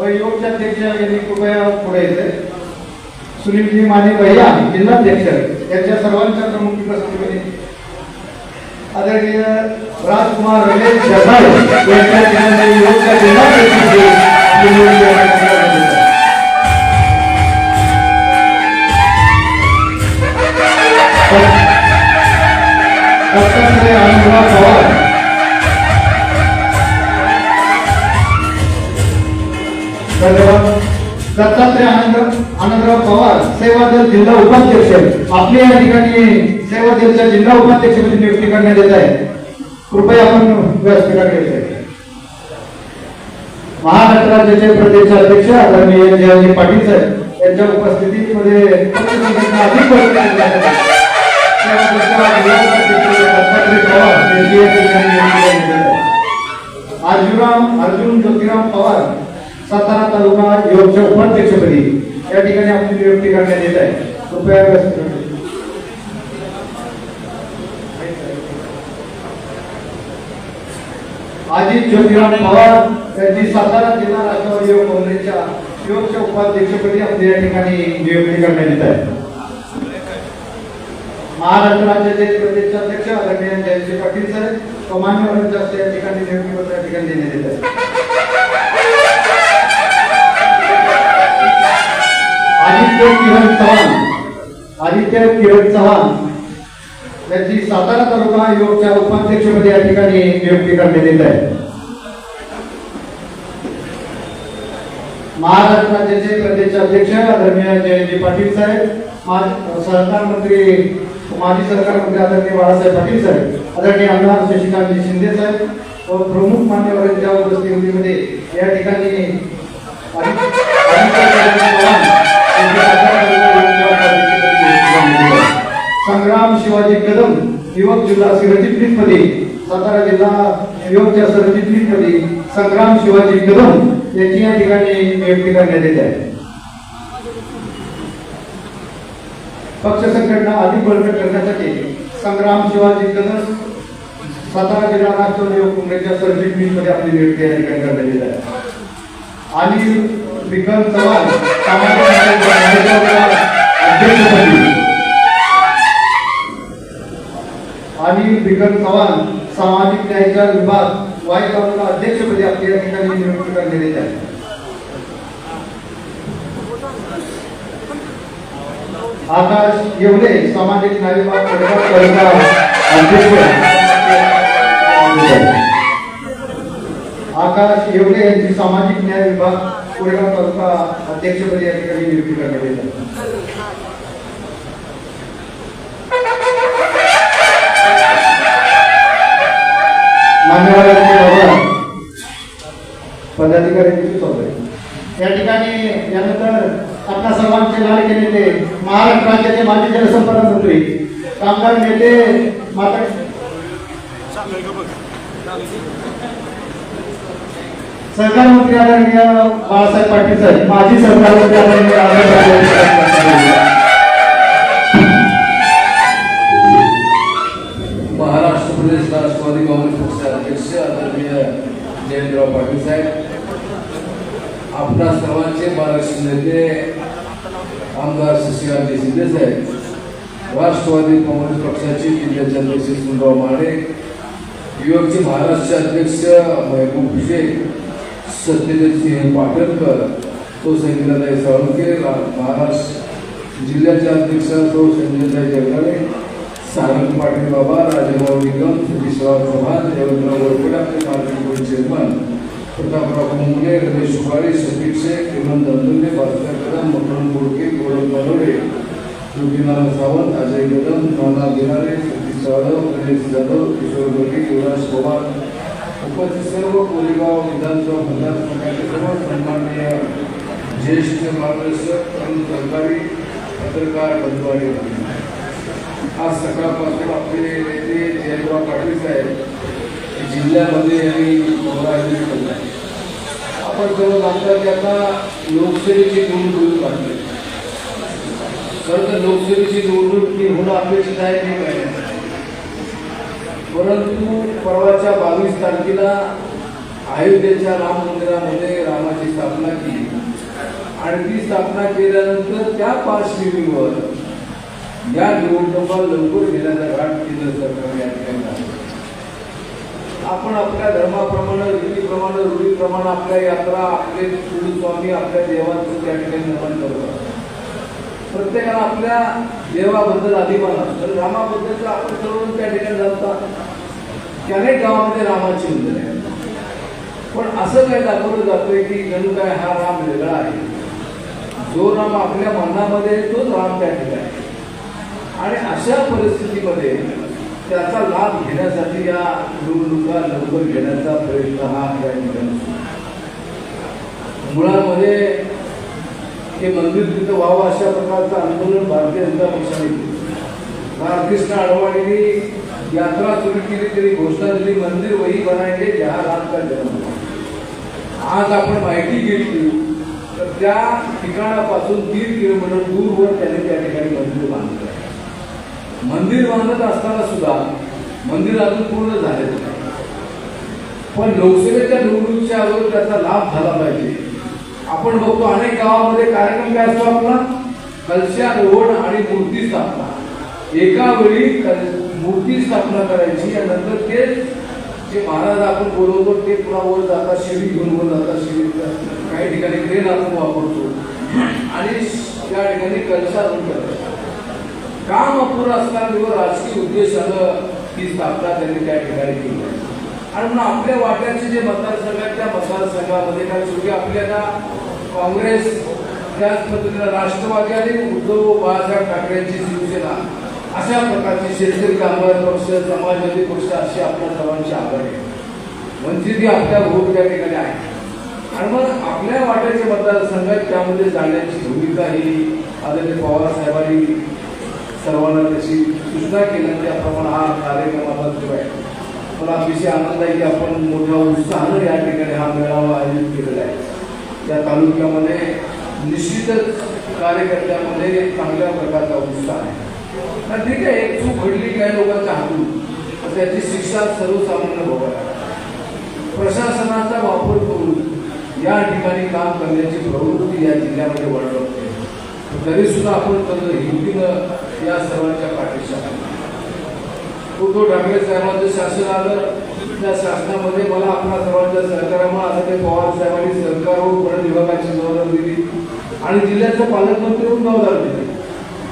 व युवक अध्यक्ष यांनी कृपया पुढे येते सुनीलजी माने भैया जिल्हाध्यक्ष यांच्या सर्वांच्या प्रमुख प्रसंगी आदरणीय राजकुमार रमेश जसाळ यांच्या पवार. दत्तात्रय आनंद आनंदराव पवार सेवा दल जिल्हा उपाध्यक्ष. आपले या ठिकाणी सेवा दलच्या जिल्हा उपाध्यक्ष म्हणून नियुक्ती करण्यात येत आहे. कृपया आपण व्यासपीठाकडे येते महाराष्ट्र राज्याचे प्रदेश अध्यक्ष आदरणीय जयंती पाटील साहेब यांच्या उपस्थितीमध्ये पक्ष अधिक बळकट पवार अर्जुनराम अर्जुन ज्योतिराम पवार सातारा तालुका योगच्या उपाध्यक्षपदी या ठिकाणी आपली नियुक्ती करण्यात येत आहे. कृपया अजित ज्योतिराम पवार यांची सातारा जिल्हा राष्ट्रवादी युवक काँग्रेसच्या युवकच्या उपाध्यक्षपदी आपली या ठिकाणी नियुक्ती करण्यात येत आहे. महाराष्ट्र राज्याचे प्रदेश अध्यक्ष आदरणीय जयंत पाटील साहेब व मान्यवरांच्या या ठिकाणी नियुक्ती पत्र या ठिकाणी देण्यात येत आहे. आदित्य किरण चव्हाण आदित्य किरण चव्हाण यांची सातारा तालुका आयोगच्या उपाध्यक्षपदी या ठिकाणी नियुक्ती करण्यात येत आहे. महाराष्ट्र राज्याचे प्रदेश अध्यक्ष आदरणीय जयंती पाटील साहेब सहकार मंत्री माजी सहकार मंत्री आदरणीय बाळासाहेब पाटील साहेब आदरणीय आमदार शशिकांतजी शिंदे साहेब व प्रमुख मान्यवरांच्या उपस्थितीमध्ये या ठिकाणी संग्राम शिवाजी कदम युवक जिल्हा सरचिटणीसपदी सातारा जिल्हा युवकच्या सरचिटणीसपदी संग्राम शिवाजी कदम यांची या ठिकाणी नियुक्ती करण्यात येत आहे. पक्ष संघटना अधिक बळकट करण्यासाठी संग्राम शिवाजी कदम सातारा जिल्हा राष्ट्रवादी युवक काँग्रेसच्या सरचिटणीसमध्ये आपली नियुक्ती या ठिकाणी करण्यात येत आहे. आणि विक्रम चव्हाण सामाजिक आणि विक्रम चव्हाण सामाजिक न्यायाचा विभाग वाय तालुका अध्यक्षपदी आपल्या ठिकाणी नियुक्त करण्यात आहे आकाश येवले सामाजिक न्याय विभाग तालुका अध्यक्ष. आकाश येवले यांची सामाजिक न्याय विभाग कोरेगाव तालुका अध्यक्षपदी या ठिकाणी नियुक्ती करण्यात येत आहे या ठिकाणी यानंतर आपल्या सर्वांचे लाडके नेते महाराष्ट्र राज्याचे माजी जलसंपदा मंत्री कामगार नेते माता सहकार मंत्री आदरणीय बाळासाहेब पाटील साहेब माजी सहकार मंत्री आदरणीय महाराष्ट्र प्रदेश राष्ट्रवादी काँग्रेस पक्षाचे अध्यक्ष आदरणीय जयंतराव पाटील साहेब. आपल्या सर्वांचे महाराष्ट्र नेते आमदार शशिकांत शिंदे साहेब राष्ट्रवादी काँग्रेस पक्षाचे जिल्ह्याचे अध्यक्ष सुनराव माने युवकचे महाराष्ट्र अध्यक्ष महबूब शेख सत्यजित सिंह पाटणकर तो संगीताताई साळुंके महाराष्ट्र जिल्ह्याचे अध्यक्ष तो संजयताई जगदाळे, सारंग पाटील बाबा, राजाभाऊ निगम सतीशराव चव्हाण यवतराव वरपुडे आपले market board chairman, Prataprao Mungale Ramesh Supari Shafiq Shaikh, Hemant Andule Bhaskar Kadam मकरम बोडके गौरव बनवडे ज्योतिनारायण सावंत, अजय कदम नवनाथ गिरारे सतीश जाधव, गणेश जाधव, किशोर गोटे, युवराज पवार उपस्थित सर्व कोरेगाव विधानसभा मतदारसंघाचे सर्व सन्माननीय ज्येष्ठ मार्गदर्शक तरुण सहकारी पत्रकार बंधू आणि भगिनी. आज सकाळपासून आपले नेते जयंतराव पाटील साहेब जिल्ह्यामध्ये दौरा आयोजित केला. आपण सर्व जाणता की आता लोकसभेची निवडणूक लागली खरं तर लोकसभेची निवडणूक अपेक्षित हे काय नाही. परंतु परवाच्या बावीस तारखेला अयोध्येच्या राम मंदिरामध्ये रामाची स्थापना केली. आणि ती स्थापना केल्यानंतर त्या पार्श्वभूमीवर या निवडणुका लवकर घेण्याचा घाट केंद्र सरकारने या ठिकाणी आपण आपल्या धर्माप्रमाणे रीतीप्रमाणे रूढीप्रमाणे आपल्या यात्रा आपले स्वामी आपल्या देवांचं त्या ठिकाणी निर्माण करतो. प्रत्येकाला आपल्या देवाबद्दल अभिमान असतो. तर आपण सर्व त्या ठिकाणी जातात त्याने गावामध्ये रामाची मंदिर आहे पण असं काय दाखवलं जातंय की जणू काय हा राम वेगळा आहे जो राम आपल्या मनामध्ये तोच राम त्या ठिकाणी आहे. आणि अशा परिस्थितीमध्ये त्याचा लाभ घेण्यासाठी या निवडणुका लवकर घेण्याचा प्रयत्न हा या ठिकाणी मुळामध्ये हे मंदिर तिथं व्हावं अशा प्रकारचं आंदोलन भारतीय जनता पक्षाने केलं रामकृष्ण अडवाणींनी यात्रा सुरू केली तरी घोषणा दिली मंदिर वही बनायचे जहा राम का जन्म. आज आपण माहिती घेतली तर त्या ठिकाणापासून तीन किलोमीटर दूरवर त्याने त्या ठिकाणी मंदिर बांधलं आहे. मंदिर बांधत असताना सुद्धा मंदिर अजून पूर्ण झालेलं नाही. पण लोकसभेच्या निवडणुकीच्या अगोदर त्याचा लाभ झाला पाहिजे. आपण बघतो अनेक गावामध्ये कार्यक्रम काय असतो आपला? रोड आणि मूर्ती स्थापना. एका वेळी कल- मूर्ती स्थापना करायची आणि नंतर ते जे महाराज आपण बोलवतो ते पुन्हा वर जातात शिडी घेऊन वर जातात शिडी काही ठिकाणी क्रेन आपण वापरतो. आणि त्या ठिकाणी कलशारोहण करतात काम अपुरं असताना राजकीय उद्देशानं ती स्थापना त्यांनी त्या ठिकाणी केली. आणि म्हणून आपल्या वाट्याचे जे मतदारसंघ आहेत त्या मतदारसंघामध्ये काय शेवटी आपल्याला काँग्रेस त्याच पद्धतीनं राष्ट्रवादी आणि उद्धव बाळासाहेब ठाकरेंची शिवसेना अशा प्रकारची शेतकरी कामगार पक्ष समाजवादी पक्ष अशी आपल्या सर्वांची आघाडी आहे. म्हणजे ती आपल्या भूत त्या ठिकाणी आहे आणि मग आपल्या वाट्याचे मतदारसंघात त्यामध्ये जाण्याची भूमिका ही आदरणीय पवार साहेबांनी सर्वांना तशी सूचना केल्या त्याप्रमाणे हा कार्यक्रम आता सुरू आहे. मला अतिशय आनंद आहे की आपण मोठ्या उत्साहानं या ठिकाणी हा मेळावा आयोजित केलेला आहे. त्या तालुक्यामध्ये निश्चितच कार्यकर्त्यामध्ये चांगल्या प्रकारचा उत्साह आहे. तर ठीक आहे एक चूक घडली काय लोकांच्या हातून त्याची शिक्षा सर्वसामान्य भोगायला प्रशासनाचा वापर करून या ठिकाणी काम करण्याची प्रवृत्ती या जिल्ह्यामध्ये वाढवते तरी सुद्धा आपण त्यांना हिंदीनं या सर्वांच्या पाठीशी उद्धव ठाकरे साहेबांचं शासन आलं त्या शासनामध्ये मला आपल्या सर्वांच्या सहकारामुळे आता ते पवार साहेबांनी सरकार वन विभागाची जबाबदारी दिली आणि जिल्ह्याचं पालकमंत्री म्हणून जबाबदारी दिली.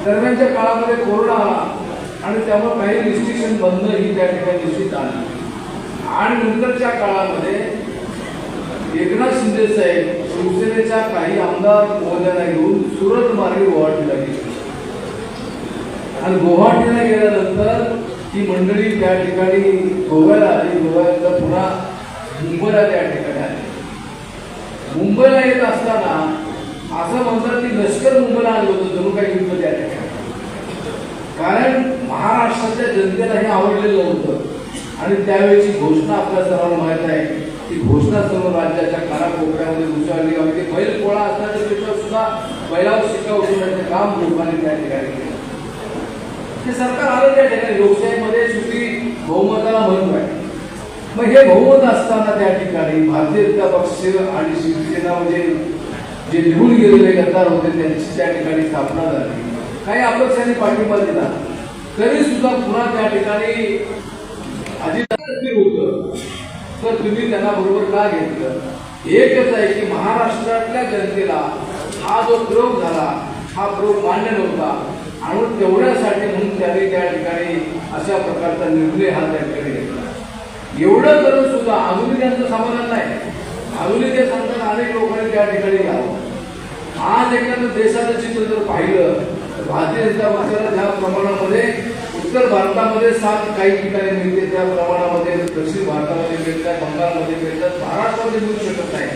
दरम्यानच्या काळामध्ये कोरोना आला आणि त्यामुळे काही रिस्ट्रिक्शन बंद ही त्या ठिकाणी निश्चित आली. आणि नंतरच्या काळामध्ये एकनाथ शिंदे साहेब शिवसेनेच्या काही आमदार महोदयांना घेऊन सुरत मार्गे गुवाहाटीला गेले. आणि गुवाहाटीला गेल्यानंतर ही मंडळी त्या ठिकाणी गोव्याला आली. गोव्याला पुन्हा मुंबईला त्या ठिकाणी आली. मुंबईला येत असताना असं म्हणतात की लष्कर मुंबईला आलं होतं जणू काही युद्ध त्या ठिकाणी कारण महाराष्ट्राच्या जनतेला हे आवडलेलं होतं. आणि त्यावेळेची घोषणा आपल्या सर्वांना माहीत आहे ती घोषणा सर्व राज्याच्या कानाकोपऱ्यामध्ये उचलली. आणि ते बैल पोळा असण्याच्या पेक्षा सुद्धा बैलावर शिक्का उचलण्याचं काम लोकांनी त्या ठिकाणी केलं. ते सरकार आलं त्या ठिकाणी. लोकशाहीमध्ये शेवटी बहुमताला महत्त्व आहे मग हे बहुमत असताना त्या ठिकाणी भारतीय जनता पक्ष आणि शिवसेना म्हणजे जे निवडून गेलेले गद्दार होते त्यांची त्या ठिकाणी स्थापना झाली. काही अपक्षांनी पाठिंबा दिला. तरी सुद्धा पुन्हा त्या ठिकाणी अजित होतं. तर तुम्ही त्यांना बरोबर का घेतलं? एकच आहे की महाराष्ट्रातल्या जनतेला हा जो प्रयोग झाला हा प्रयोग मान्य नव्हता. आणि तेवढ्यासाठी म्हणून त्याने त्या ठिकाणी अशा प्रकारचा निर्णय हा त्या ठिकाणी घेतला. एवढं करून सुद्धा अजूनही त्यांचं समाधान नाही. अजूनही ते सांगतात अनेक लोकांनी त्या ठिकाणी घ्यावं आज एखादं देशाचं चित्र जर पाहिलं तर भारतीय जनता पक्षाला ज्या प्रमाणामध्ये उत्तर भारतामध्ये सात काही ठिकाणी मिळते त्या प्रमाणामध्ये दक्षिण भारतामध्ये मिळतात बंगालमध्ये मिळतात महाराष्ट्रामध्ये मिळू शकत नाही.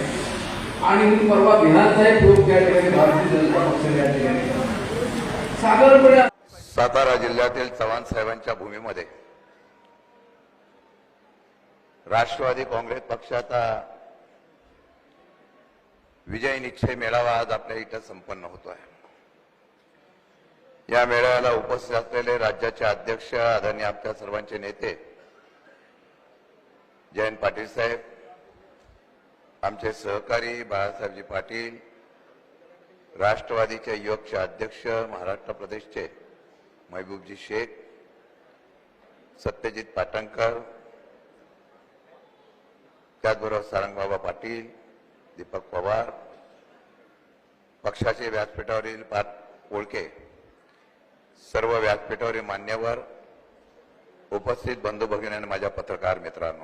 आणि म्हणून परवा बिहारचाही प्रयोग त्या ठिकाणी भारतीय जनता पक्षाने या ठिकाणी साधारणपणे सातारा जिल्ह्यातील चव्हाण साहेबांच्या भूमीमध्ये राष्ट्रवादी काँग्रेस पक्षाचा विजय निश्चय मेळावा आज आपल्या इथं संपन्न होतो आहे या मेळाव्याला उपस्थित असलेले राज्याचे अध्यक्ष आदरणीय आपल्या सर्वांचे नेते जयंत पाटील साहेब आमचे सहकारी बाळासाहेबजी पाटील राष्ट्रवादीचे युवकचे अध्यक्ष महाराष्ट्र प्रदेशचे महबूबजी शेख सत्यजित पाटणकर त्याचबरोबर सारंगबाबा पाटील दीपक पवार पक्षाचे व्यासपीठावरील पाच ओळखे सर्व व्यासपीठावरील मान्यवर उपस्थित बंधू भगिनी आणि माझ्या पत्रकार मित्रांनो.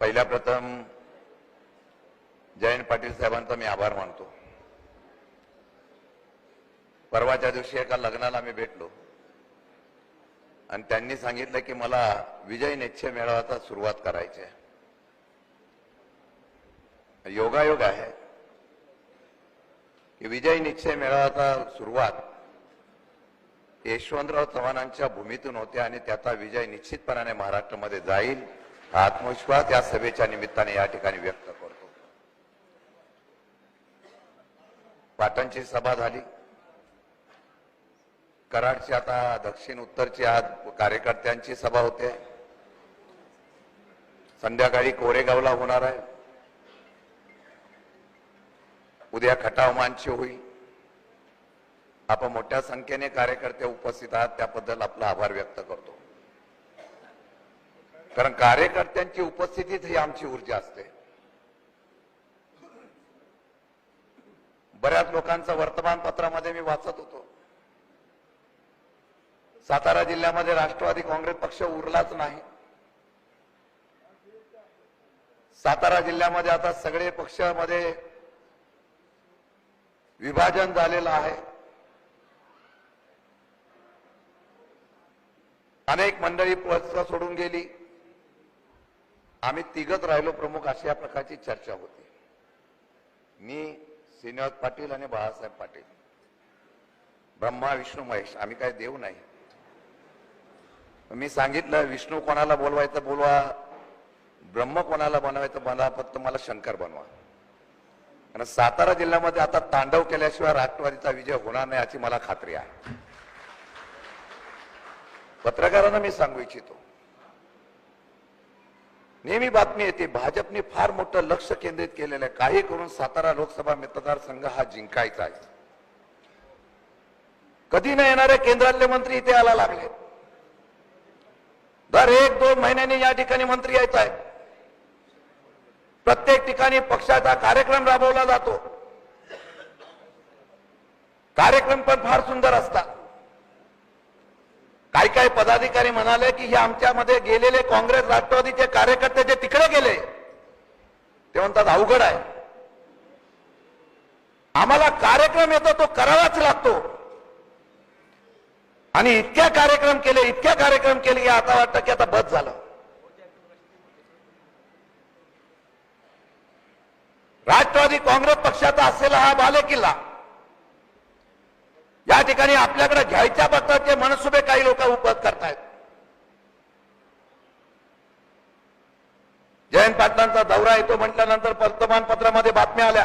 पहिल्या प्रथम जयंत पाटील साहेबांचा मी आभार मानतो. परवाच्या दिवशी एका लग्नाला मी भेटलो. आणि त्यांनी सांगितलं की मला विजय निश्चय मेळाव्याचा सुरुवात करायची आहे. योगायोग आहे. की विजय निश्चय मेळाव्याचा सुरुवात यशवंतराव चव्हाणांच्या भूमीतून होते आणि त्याचा विजय निश्चितपणाने महाराष्ट्रामध्ये जाईल हा आत्मविश्वास या सभेच्या निमित्ताने या ठिकाणी व्यक्त करतो. पाटणची सभा झाली. कराडची आता दक्षिण उत्तरची आज कार्यकर्त्यांची सभा होते. संध्याकाळी कोरेगावला होणार आहे. उद्या खटावमानची होईल आपण मोठ्या संख्येने कार्यकर्ते उपस्थित आहात त्याबद्दल आपला आभार व्यक्त करतो. कारण कार्यकर्त्यांची उपस्थितीच ही आमची ऊर्जा असते. बऱ्याच लोकांचं वर्तमानपत्रामध्ये मी वाचत होतो. सातारा जिल्ह्यामध्ये राष्ट्रवादी काँग्रेस पक्ष उरलाच नाही. सातारा जिल्ह्यामध्ये आता सगळे पक्षामध्ये विभाजन झालेलं आहे. अनेक मंडळी पक्ष सोडून गेली. आम्ही तिघत राहिलो प्रमुख अशा प्रकारची चर्चा होती. मी श्रीनिवास पाटील आणि बाळासाहेब पाटील. ब्रह्मा विष्णू महेश आम्ही काय देव नाही. मी सांगितलं विष्णू कोणाला बोलवायचं बोलवा ब्रह्म कोणाला बनवायचं बनवा फक्त मला शंकर बनवा. आणि सातारा जिल्ह्यामध्ये आता तांडव केल्याशिवाय राष्ट्रवादीचा विजय होणार नाही याची मला खात्री आहे. पत्रकारांना मी सांगू इच्छितो. नेहमी बातमी येते भाजपने फार मोठं लक्ष केंद्रित केलेलं आहे. काही करून सातारा लोकसभा मतदारसंघ हा जिंकायचा आहे. कधी न येणारे केंद्रातले मंत्री इथे यायला लागले दर एक दोन महिन्यांनी या ठिकाणी मंत्री यायचा आहे. प्रत्येक ठिकाणी पक्षाचा कार्यक्रम राबवला जातो. कार्यक्रम पण फार सुंदर असतात. काही काही पदाधिकारी म्हणाले की हे आमच्यामध्ये गेलेले काँग्रेस राष्ट्रवादीचे कार्यकर्ते जे तिकडे गेले ते म्हणतात अवघड आहे. आम्हाला कार्यक्रम येतो तो करावाच लागतो. आणि इतक्या कार्यक्रम केले इतक्या कार्यक्रम केले की आता वाटतं की आता बस झालं. राष्ट्रवादी काँग्रेस पक्षाचा असलेला हा बालेकिल्ला. या ठिकाणी आपल्याकडे घ्यायच्या पत्राचे मनसुबे काही लोक उपत करतायत. जयंत पाटलांचा दौरा येतो म्हटल्यानंतर वर्तमानपत्रामध्ये बातम्या आल्या.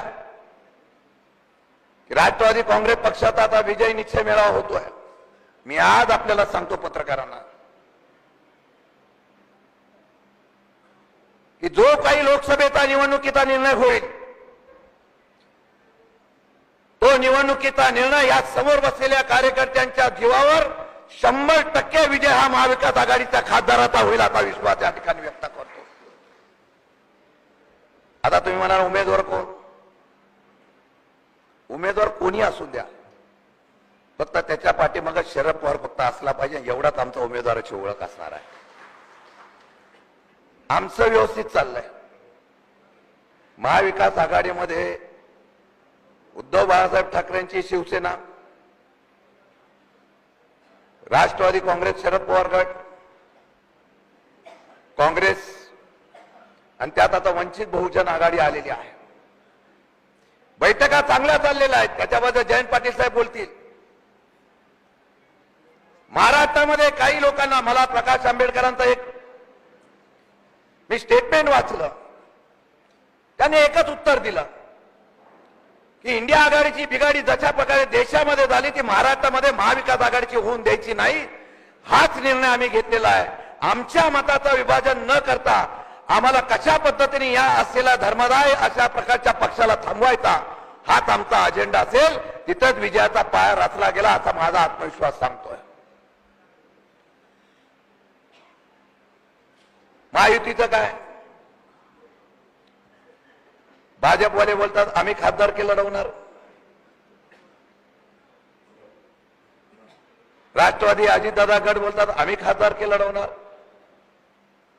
की राष्ट्रवादी काँग्रेस पक्षाचा आता विजय निश्चय मेळावा होतोय. मी आज आपल्याला सांगतो पत्रकारांना. की जो काही लोकसभेचा निवडणुकीचा निर्णय होईल तो निवडणुकीचा निर्णय या समोर बसलेल्या कार्यकर्त्यांच्या जीवावर शंभर टक्के विजय हा महाविकास आघाडीच्या खासदाराचा होईल असा विश्वास या ठिकाणी व्यक्त करतो. आता तुम्ही म्हणाल उमेदवार कोण? उमेदवार कोणी असू द्या. फक्त त्याच्या पाठीमागे शरद पवार फक्त असला पाहिजे एवढाच आमचा उमेदवाराची ओळख असणार आहे. आमचं व्यवस्थित चाललंय. महाविकास आघाडीमध्ये उद्धव बाळासाहेब ठाकरेंची शिवसेना राष्ट्रवादी काँग्रेस शरद पवार गट काँग्रेस आणि त्यात आता वंचित बहुजन आघाडी आलेली आहे. बैठका चांगल्या चाललेल्या आहेत त्याच्याबद्दल जयंत पाटील साहेब बोलतील. महाराष्ट्रामध्ये काही लोकांना मला प्रकाश आंबेडकरांचं एक मी स्टेटमेंट वाचलं. त्याने एकच उत्तर दिलं. की इंडिया आघाडीची बिघाडी जशा प्रकारे देशामध्ये झाली ती महाराष्ट्रामध्ये महाविकास आघाडीची होऊन द्यायची नाही. हाच निर्णय आम्ही घेतलेला आहे. आमच्या मताचं विभाजन न करता आम्हाला कशा पद्धतीने या असलेला धर्मदाय अशा प्रकारच्या पक्षाला थांबवायचा हाच आमचा अजेंडा असेल. तिथंच विजयाचा पाया रचला गेला असा माझा आत्मविश्वास सांगतोय. महायुतीचं काय? भाजपवाले बोलतात आम्ही केलं लढवणार? राष्ट्रवादी अजितदादा गट बोलतात आम्ही केलं लढवणार?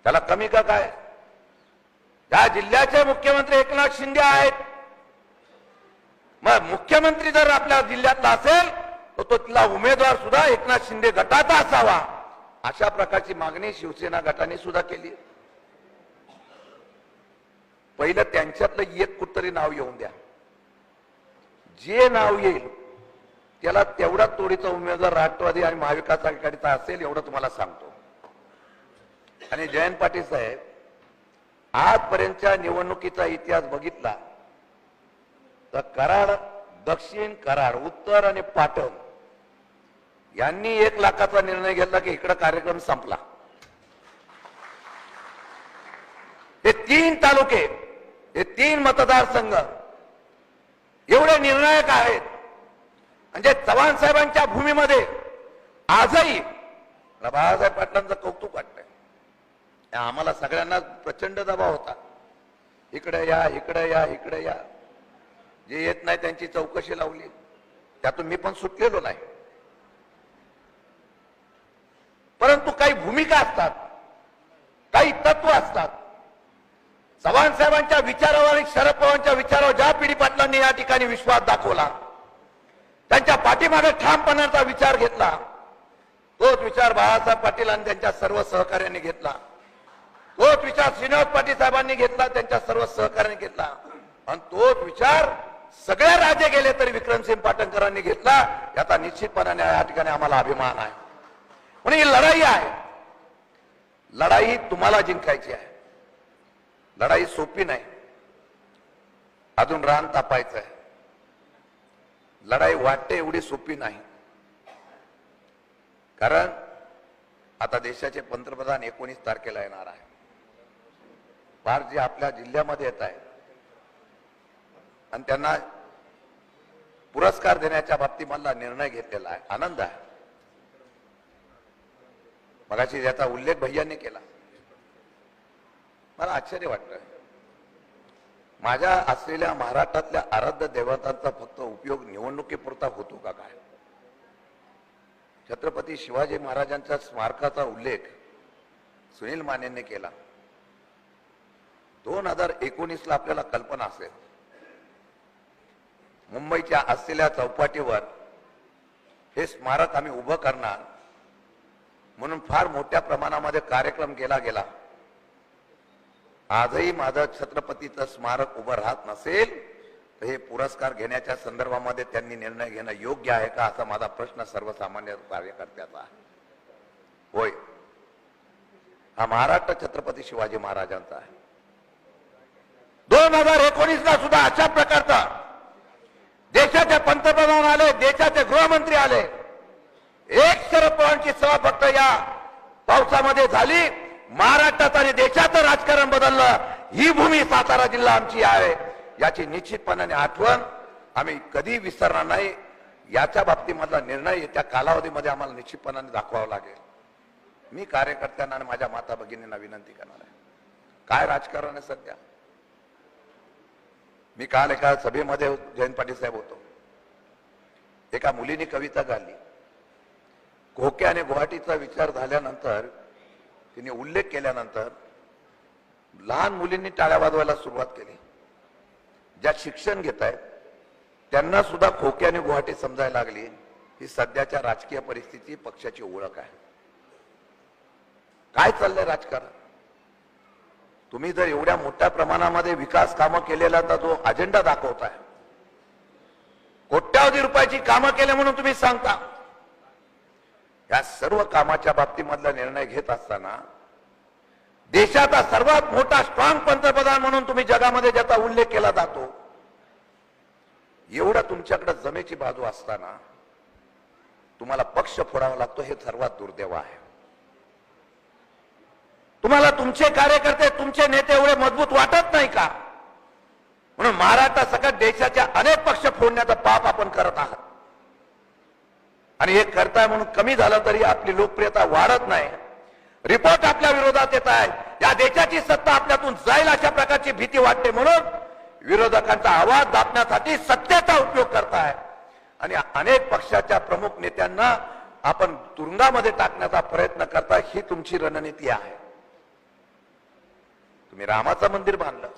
त्याला कमी का काय? या जिल्ह्याचे मुख्यमंत्री एकनाथ शिंदे आहेत. मग मुख्यमंत्री जर आपल्या जिल्ह्यातला असेल तर तो तिथला उमेदवार सुद्धा एकनाथ शिंदे गटाचा असावा. अशा प्रकारची मागणी शिवसेना गटाने सुद्धा केली पहिलं त्यांच्यातलं एक कुठतरी नाव येऊन द्या. जे नाव येईल त्याला तेवढा तोडीचा उमेदवार राष्ट्रवादी आणि महाविकास आघाडीचा असेल एवढं तुम्हाला सांगतो. आणि जयंत पाटील साहेब आजपर्यंतच्या निवडणुकीचा इतिहास बघितला तर कराड दक्षिण कराड उत्तर आणि पाटण यांनी एक लाखाचा निर्णय घेतला की इकडं कार्यक्रम संपला. हे तीन तालुके हे तीन मतदारसंघ एवढे निर्णायक आहेत. म्हणजे चव्हाण साहेबांच्या भूमीमध्ये आजही बाळासाहेब पाटलांचं कौतुक वाटतंय. आम्हाला सगळ्यांना प्रचंड दबाव होता. इकडे या इकडे या इकडे या. जे येत नाही त्यांची चौकशी लावली. त्यातून मी पण सुटलेलो नाही. परंतु काही भूमिका असतात काही तत्व असतात चव्हाण साहेबांच्या विचारावर आणि शरद पवारांच्या विचारावर ज्या पिढी पाटलांनी या ठिकाणी विश्वास दाखवला त्यांच्या पाठीमागे ठामपणाचा विचार घेतला. तोच विचार बाळासाहेब पाटील आणि त्यांच्या सर्व सहकार्यांनी घेतला. तोच विचार श्रीनिवास पाटील साहेबांनी घेतला त्यांच्या सर्व सहकार्याने घेतला. आणि तोच विचार सगळे राजे गेले तरी विक्रमसिंह पाटणकरांनी घेतला. याचा निश्चितपणाने या ठिकाणी आम्हाला अभिमान आहे. म्हणून ही लढाई आहे. लढाई तुम्हाला जिंकायची आहे. लढाई सोपी नाही. अजून रान तापायचं आहे लढाई वाटते एवढी सोपी नाही. कारण आता देशाचे पंतप्रधान एकोणीस तारखेला येणार आहे. फार जे आपल्या जिल्ह्यामध्ये येत आहे आणि त्यांना पुरस्कार देण्याच्या बाबतीत मला निर्णय घेतलेला आहे. आनंद आहे. मगाशी याचा उल्लेख भैयांनी केला. मला आश्चर्य वाटतं माझ्या असलेल्या महाराष्ट्रातल्या आराध्य देवतांचा फक्त उपयोग निवडणुकीपुरता होतो का काय? छत्रपती शिवाजी महाराजांच्या स्मारकाचा उल्लेख सुनील मानेंनी केला. दोन हजार एकोणीसला आपल्याला कल्पना असेल. मुंबईच्या असलेल्या चौपाटीवर हे स्मारक आम्ही उभं करणार म्हणून फार मोठ्या प्रमाणामध्ये कार्यक्रम केला गेला. आजही माझं छत्रपतीचं स्मारक उभं राहत नसेल तर हे पुरस्कार घेण्याच्या संदर्भामध्ये त्यांनी निर्णय घेणं योग्य आहे का असा माझा प्रश्न सर्वसामान्य कार्यकर्त्याचा आहे. होय. हा महाराष्ट्र छत्रपती शिवाजी महाराजांचा आहे. दोन हजार एकोणीसला सुद्धा अशा प्रकारचा देशाचे पंतप्रधान आले देशाचे गृहमंत्री आले. एक शरद पवारांची सभा फक्त या पावसामध्ये झाली. महाराष्ट्रात आणि देशाचं राजकारण बदललं ही भूमी सातारा जिल्हा आमची आहे याची निश्चितपणाने आठवण आम्ही कधी विसरणार नाही. याच्या बाबतीमधला निर्णय येत्या कालावधीमध्ये आम्हाला निश्चितपणाने दाखवावा लागेल. मी कार्यकर्त्यांना आणि माझ्या माता भगिनींना विनंती करणार आहे. काय राजकारण आहे सध्या? मी काल एका सभेमध्ये जयंत पाटील साहेब होतो. एका मुलीने कविता गाली. खोके आणि गुवाहाटीचा विचार झाल्यानंतर तिने उल्लेख केल्यानंतर लहान मुलींनी टाळ्या वाजवायला सुरुवात केली. ज्या शिक्षण घेत आहेत त्यांना सुद्धा खोके आणि गुवाहाटी समजायला लागली. ही सध्याच्या राजकीय परिस्थिती पक्षाची ओळख आहे. काय चाललंय राजकारण? तुम्ही जर एवढ्या मोठ्या प्रमाणामध्ये विकास कामं केलेला तर जो अजेंडा दाखवताय. कोट्यावधी रुपयाची कामं केले म्हणून तुम्ही सांगता. या सर्व कामाच्या बाबतीमधला निर्णय घेत असताना देशाचा सर्वात मोठा स्ट्रॉंग पंतप्रधान म्हणून तुम्ही जगामध्ये ज्याचा उल्लेख केला जातो एवढा तुमच्याकडे जमेची बाजू असताना तुम्हाला पक्ष फोडावा लागतो हे सर्वात दुर्दैव आहे. तुम्हाला तुमचे कार्यकर्ते तुमचे नेते एवढे मजबूत वाटत नाही का? म्हणून महाराष्ट्रासकट देशाच्या अनेक पक्ष फोडण्याचं पाप आपण करत आहात. आणि हे करताय म्हणून कमी झालं तरी आपली लोकप्रियता वाढत नाही. रिपोर्ट आपल्या विरोधात येत आहे या देशाची सत्ता आपल्यातून जाईल अशा प्रकारची भीती वाटते म्हणून विरोधकांचा आवाज दाबण्यासाठी सत्तेचा उपयोग करताय. आणि अनेक पक्षाच्या प्रमुख नेत्यांना आपण तुरुंगामध्ये टाकण्याचा प्रयत्न करता ही तुमची रणनीती आहे. तुम्ही रामाचं मंदिर बांधलं.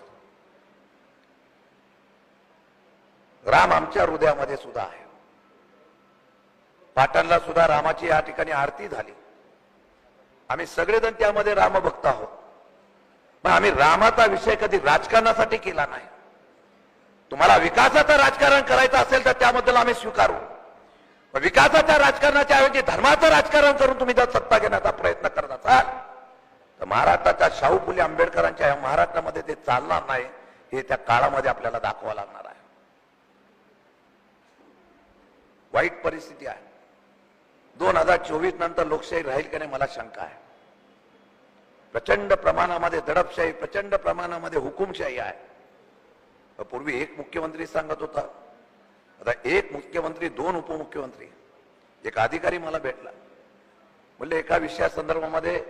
राम आमच्या हृदयामध्ये सुद्धा आहे. पाटणला सुद्धा रामाची या ठिकाणी आरती झाली. आम्ही सगळेजण त्यामध्ये रामभक्त आहोत. मग आम्ही रामाचा विषय कधी राजकारणासाठी केला नाही. तुम्हाला विकासाचं राजकारण करायचं असेल तर त्याबद्दल आम्ही स्वीकारू. विकासाच्या राजकारणाच्या ऐवजी धर्माचं राजकारण करून तुम्ही जर सत्ता घेण्याचा प्रयत्न करत असाल तर महाराष्ट्राच्या शाहू फुले आंबेडकरांच्या महाराष्ट्रामध्ये ते चालणार नाही हे त्या काळामध्ये आपल्याला दाखवा लागणार आहे. वाईट परिस्थिती आहे. दोन हजार चोवीस नंतर लोकशाही राहील का नाही मला शंका आहे. प्रचंड प्रमाणामध्ये दडपशाही प्रचंड प्रमाणामध्ये हुकुमशाही आहे. पूर्वी एक मुख्यमंत्री सांगत होता. आता एक मुख्यमंत्री दोन उपमुख्यमंत्री. एक अधिकारी मला भेटला. म्हणले एका विषया संदर्भामध्ये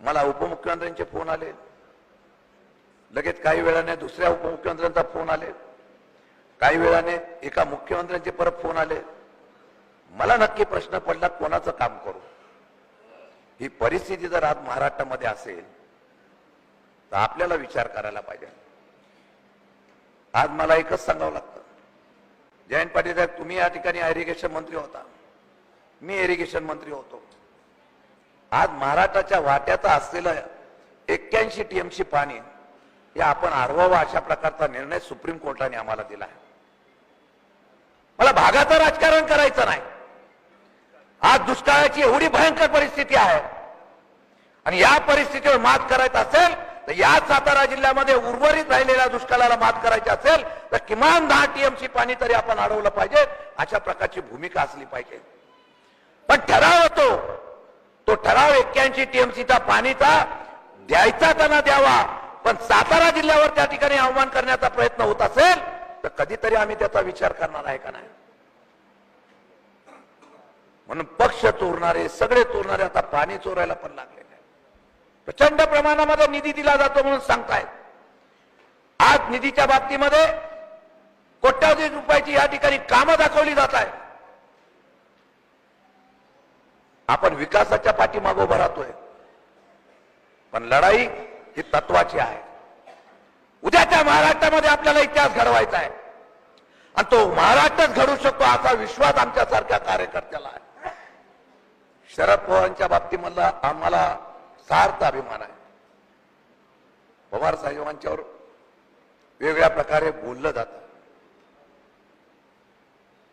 मला उपमुख्यमंत्र्यांचे फोन आले. लगेच काही वेळाने दुसऱ्या उपमुख्यमंत्र्यांचा फोन आले. काही वेळाने एका मुख्यमंत्र्यांचे परत फोन आले. मला नक्की प्रश्न पडला कोणाचं काम करू? ही परिस्थिती जर आज महाराष्ट्रामध्ये असेल तर आपल्याला विचार करायला पाहिजे. आज मला एकच सांगावं लागतं. जयंत पाटील साहेब तुम्ही या ठिकाणी इरिगेशन मंत्री होता. मी इरिगेशन मंत्री होतो. आज महाराष्ट्राच्या वाट्याचा असलेलं एक्क्याऐंशी टीएमसी पाणी हे आपण आरवावं अशा प्रकारचा निर्णय सुप्रीम कोर्टाने आम्हाला दिला आहे. मला भागाचं राजकारण करायचं नाही. आज दुष्काळाची एवढी भयंकर परिस्थिती आहे. आणि या परिस्थितीवर मात करायचं असेल तर या सातारा जिल्ह्यामध्ये उर्वरित राहिलेल्या दुष्काळाला मात करायची असेल तर किमान दहा टीएमसी पाणी तरी आपण अडवलं पाहिजे अशा प्रकारची भूमिका असली पाहिजे. पण ठराव होतो. तो ठराव एक्क्याऐंशी टीएमसीचा पाणीचा द्यायचा त्यांना द्यावा? पण सातारा जिल्ह्यावर त्या ठिकाणी आव्हान करण्याचा प्रयत्न होत असेल तर कधीतरी आम्ही त्याचा विचार करणार आहे का नाही? म्हणून पक्ष चोरणारे सगळे चोरणारे आता पाणी चोरायला पण लागलेले प्रचंड प्रमाणामध्ये निधी दिला जातो म्हणून सांगतायत. आज निधीच्या बाबतीमध्ये कोट्यावधी रुपयाची या ठिकाणी कामं दाखवली जात आहे आपण विकासाच्या पाठीमागं उभं राहतोय. पण लढाई ही तत्वाची आहे. उद्याच्या महाराष्ट्रामध्ये आपल्याला इतिहास घडवायचा आहे. आणि तो महाराष्ट्रच घडू शकतो असा विश्वास आमच्यासारख्या कार्यकर्त्याला आहे. शरद पवारांच्या बाबतीमधला आम्हाला सार्थ अभिमान आहे. पवार साहेबांच्यावर वेगळ्या प्रकारे बोललं जातं.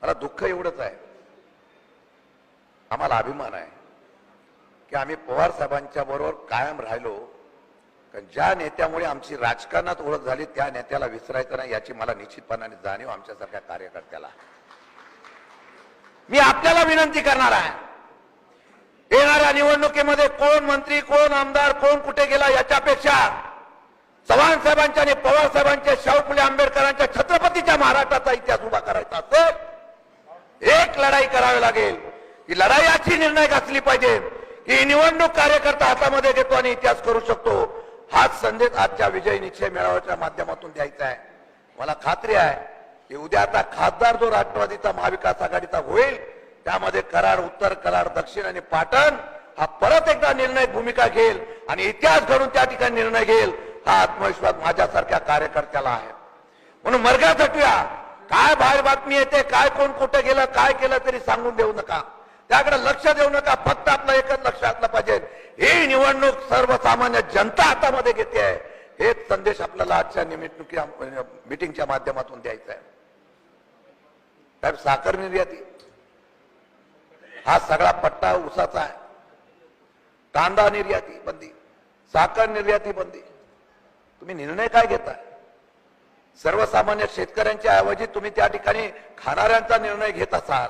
मला दुःख एवढंच आहे. आम्हाला अभिमान आहे की आम्ही पवार साहेबांच्या बरोबर कायम राहिलो. कारण ज्या नेत्यामुळे आमची राजकारणात ओळख झाली त्या नेत्याला विसरायचं नाही याची मला निश्चितपणाने जाणीव आमच्यासारख्या कार्यकर्त्याला मी आपल्याला विनंती करणार आहे. येणाऱ्या निवडणुकीमध्ये कोण मंत्री कोण आमदार कोण कुठे गेला याच्यापेक्षा चव्हाण साहेबांच्या आणि पवार साहेबांच्या शाहू फुले आंबेडकरांच्या छत्रपतीच्या महाराष्ट्राचा इतिहास उभा करायचा असेल एक लढाई करावी लागेल. ही लढाई अशी निर्णायक असली पाहिजे की ही निवडणूक कार्यकर्ता हातामध्ये घेतो आणि इतिहास करू शकतो. हाच संदेश आजच्या विजय निश्चय मेळाव्याच्या माध्यमातून द्यायचा आहे. मला खात्री आहे की उद्या आता खासदार जो राष्ट्रवादीचा महाविकास आघाडीचा होईल त्यामध्ये कराड उत्तर कराड दक्षिण आणि पाटण हा परत एकदा निर्णय भूमिका घेईल आणि इतिहास घडून त्या ठिकाणी निर्णय घेईल. हा आत्मविश्वास माझ्यासारख्या कार्यकर्त्याला आहे. म्हणून मर्गा झटूया काय बाहेर बातमी येते काय कोण कुठे गेलं काय केलं तरी सांगून देऊ नका. त्याकडे लक्ष देऊ नका फक्त आपलं एकच लक्ष असलं पाहिजे. ही निवडणूक सर्वसामान्य जनता हातामध्ये घेते आहे. हेच संदेश आपल्याला आजच्या निमित्तुकी मिटिंगच्या माध्यमातून द्यायचा आहे. साहेब साखर निर्याती. हा सगळा पट्टा उसाचा आहे. कांदा निर्याती बंदी साखर निर्याती बंदी. तुम्ही निर्णय काय घेताय सर्वसामान्य शेतकऱ्यांच्या ऐवजी तुम्ही त्या ठिकाणी खाणाऱ्यांचा निर्णय घेत असाल.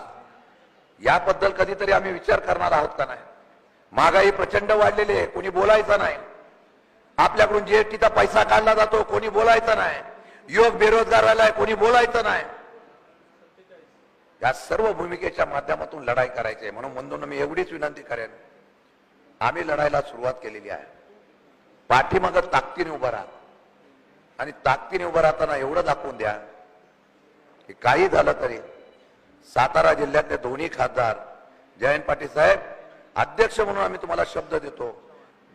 याबद्दल कधीतरी आम्ही विचार करणार आहोत का नाही? महागाई प्रचंड वाढलेली आहे कोणी बोलायचं नाही. आपल्याकडून जीएसटीचा पैसा काढला जातो कोणी बोलायचं नाही. योग बेरोजगार राहिलाय कोणी बोलायचं नाही. या सर्व भूमिकेच्या माध्यमातून लढाई करायची आहे. म्हणून म्हणून मी एवढीच विनंती करेन. आम्ही लढाईला सुरुवात केलेली आहे. पाठीमाग ताकदीने उभं राहा. आणि ताकदीने उभं राहताना एवढं दाखवून द्या की काही झालं तरी सातारा जिल्ह्यातले दोन्ही खासदार जयंत पाटील साहेब अध्यक्ष म्हणून आम्ही तुम्हाला शब्द देतो.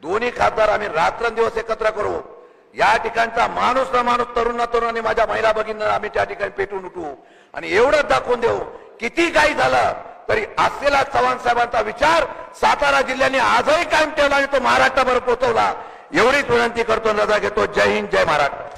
दोन्ही खासदार आम्ही रात्रंदिवस एकत्र करू. या ठिकाणचा माणूस ना माणूस तरुण ना तरुण आणि माझ्या महिला भगिनींना आम्ही त्या ठिकाणी पेटून उठू. आणि एवढंच दाखवून देऊ किती काही झालं तरी असलेला चव्हाण साहेबांचा विचार सातारा जिल्ह्याने आजही कायम ठेवला आणि तो महाराष्ट्राभर पोहोचवला. एवढीच विनंती करतो रजा घेतो. जय हिंद जय महाराष्ट्र.